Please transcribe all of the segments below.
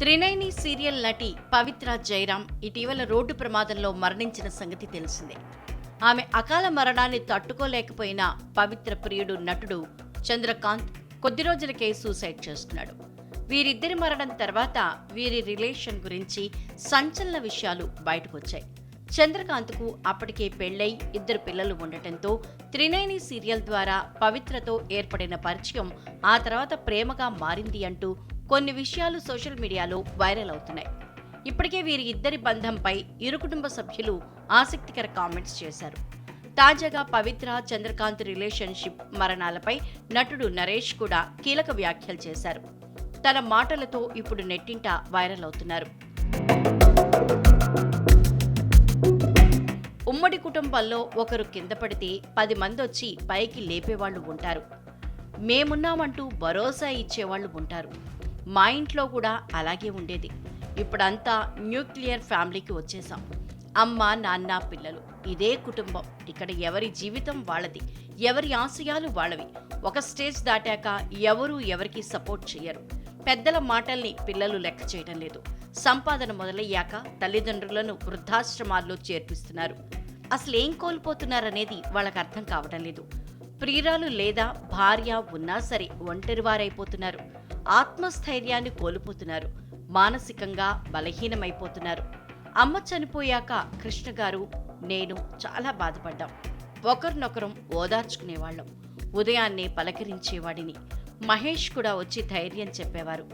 త్రినైని serial నటి పవిత్ర జయరాం ఇటీవల road ప్రమాదంలో మరణించిన సంగతి తెలిసిందే. ఆమె అకాల మరణాన్ని తట్టుకోలేకపోయిన పవిత్ర ప్రియుడు నటుడు చంద్రకాంత్ కొద్ది రోజులకే సూసైడ్ చేసుకున్నాడు వీరిద్దరి మరణం తర్వాత వీరి రిలేషన్ గురించి సంచలన విషయాలు బయటకొచ్చాయి. చంద్రకాంత్కు అప్పటికే పెళ్ళై ఇద్దరు పిల్లలు ఉండటంతో త్రినైని సీరియల్ ద్వారా పవిత్రతో ఏర్పడిన పరిచయం ఆ తర్వాత ప్రేమగా మారింది అంటూ కొన్ని విషయాలు సోషల్ మీడియాలో వైరల్ అవుతున్నాయి. ఇప్పటికే వీరి ఇద్దరి బంధంపై ఇరు కుటుంబ సభ్యులు ఆసక్తికర కామెంట్స్ చేశారు. తాజాగా పవిత్ర చంద్రకాంత్ రిలేషన్షిప్ మరణాలపై నటుడు నరేష్ కూడా కీలక వ్యాఖ్యలు చేశారు. తన మాటలతో ఇప్పుడు నెట్టింట వైరల్ అవుతున్నారు. ఉమ్మడి కుటుంబంలో ఒకరు కింద పడితే పది మంది వచ్చి పైకి లేపేవాళ్ళు ఉంటారు. మేమున్నామంటూ భరోసా ఇచ్చేవాళ్ళు ఉంటారు. మా ఇంట్లో కూడా అలాగే ఉండేది. ఇప్పుడంతా న్యూక్లియర్ ఫ్యామిలీకి వచ్చేసాం. అమ్మ నాన్న పిల్లలు. ఇదే కుటుంబం. ఇక్కడ ఎవరి జీవితం వాళ్ళది. ఎవరి ఆశయాలు వాళ్ళవి. ఒక స్టేజ్ దాటాక ఎవరు ఎవరికి సపోర్ట్ చేయరు పెద్దల మాటల్ని పిల్లలు లెక్క చేయడం లేదు. సంపాదన మొదలయ్యాక తల్లిదండ్రులను వృద్ధాశ్రమాల్లో చేర్పిస్తున్నారు. అసలు ఏం కోల్పోతున్నారనేది వాళ్ళకి అర్థం కావడం లేదు. ప్రియురాలు లేదా భార్య ఉన్నా సరే ఒంటరివారైపోతున్నారు. ఆత్మస్థైర్యాన్ని కోల్పోతున్నారు. మానసికంగా బలహీనమైపోతున్నారు. అమ్మ చనిపోయాక కృష్ణ గారు నేను చాలా బాధపడ్డాం. ఒకరినొకరం ఓదార్చుకునేవాళ్ళం. ఉదయాన్నే పలకరించేవాడిని. మహేష్ కూడా వచ్చి ధైర్యం చెప్పేవారు.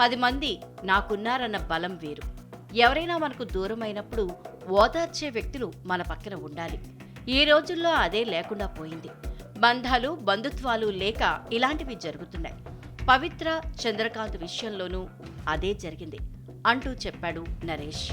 పది మంది నాకున్నారన్న బలం వేరు. ఎవరైనా మనకు దూరమైనప్పుడు ఓదార్చే వ్యక్తులు మన పక్కన ఉండాలి. ఈ రోజుల్లో అదే లేకుండా పోయింది. బంధాలు బంధుత్వాలు లేక ఇలాంటివి జరుగుతున్నాయి. పవిత్ర చంద్రకాంత్ విషయంలోనూ అదే జరిగింది అంటూ చెప్పాడు నరేష్.